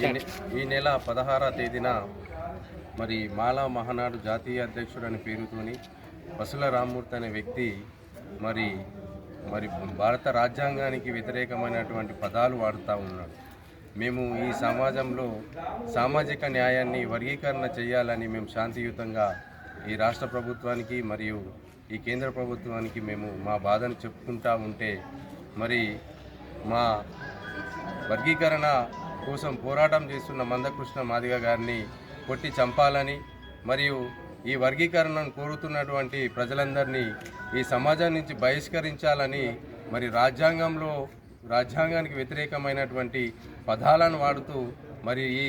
ఈ నెల పదహార తేదీన మరి మాలా మహానాడు జాతీయ అధ్యక్షుడు అనే పేరుతోని పసుల రామ్మూర్తి అనే వ్యక్తి మరి మరి భారత రాజ్యాంగానికి వ్యతిరేకమైనటువంటి పదాలు వాడుతూ ఉన్నాడు. మేము ఈ సమాజంలో సామాజిక న్యాయాన్ని వర్గీకరణ చేయాలని మేము శాంతియుతంగా ఈ రాష్ట్ర ప్రభుత్వానికి మరియు ఈ కేంద్ర ప్రభుత్వానికి మేము మా బాధను చెప్పుకుంటా ఉంటే మరి మా వర్గీకరణ కోసం పోరాటం చేస్తున్న మందకృష్ణ మాదిగ గారిని కొట్టి చంపాలని మరియు ఈ వర్గీకరణను కోరుతున్నటువంటి ప్రజలందరినీ ఈ సమాజం నుంచి బహిష్కరించాలని మరి రాజ్యాంగంలో రాజ్యాంగానికి వ్యతిరేకమైనటువంటి పదాలను వాడుతూ మరి ఈ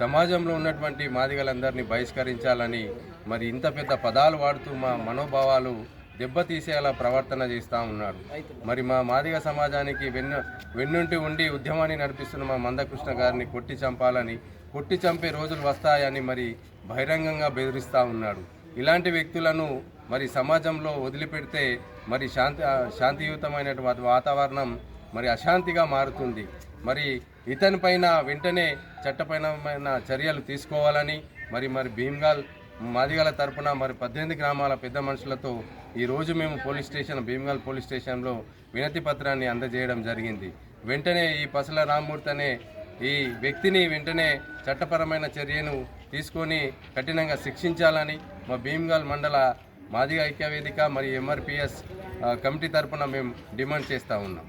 సమాజంలో ఉన్నటువంటి మాదిగలందరినీ బహిష్కరించాలని మరి ఇంత పెద్ద పదాలు వాడుతూ మా మనోభావాలు దెబ్బతీసేలా ప్రవర్తన చేస్తూ ఉన్నాడు మరి మా మాదిగ సమాజానికి వెన్ను వెన్నుంటి ఉండి ఉద్యమాన్ని నడిపిస్తున్న మా మందకృష్ణ గారిని కొట్టి చంపాలని కొట్టి చంపే రోజులు వస్తాయని మరి బహిరంగంగా బెదిరిస్తూ ఉన్నాడు. ఇలాంటి వ్యక్తులను మరి సమాజంలో వదిలిపెడితే మరి శాంతి శాంతియుతమైనటువంటి వాతావరణం మరి అశాంతిగా మారుతుంది. మరి ఇతని పైన వెంటనే చట్టపరమైన చర్యలు తీసుకోవాలని మరి మరి భీమ్గాల్ మాదిగల తరపున మరి పద్దెనిమిది గ్రామాల పెద్ద మనుషులతో ఈరోజు మేము పోలీస్ స్టేషన్ భీమగల్ పోలీస్ స్టేషన్లో వినతి పత్రాన్ని అందజేయడం జరిగింది. వెంటనే ఈ పసల రామ్మూర్తి అనే ఈ వ్యక్తిని వెంటనే చట్టపరమైన చర్యను తీసుకొని కఠినంగా శిక్షించాలని మా భీమగల్ మండల మాదిగ ఐక్యవేదిక మరియు ఎంఆర్పిఎస్ కమిటీ తరపున మేము డిమాండ్ చేస్తూ ఉన్నాం.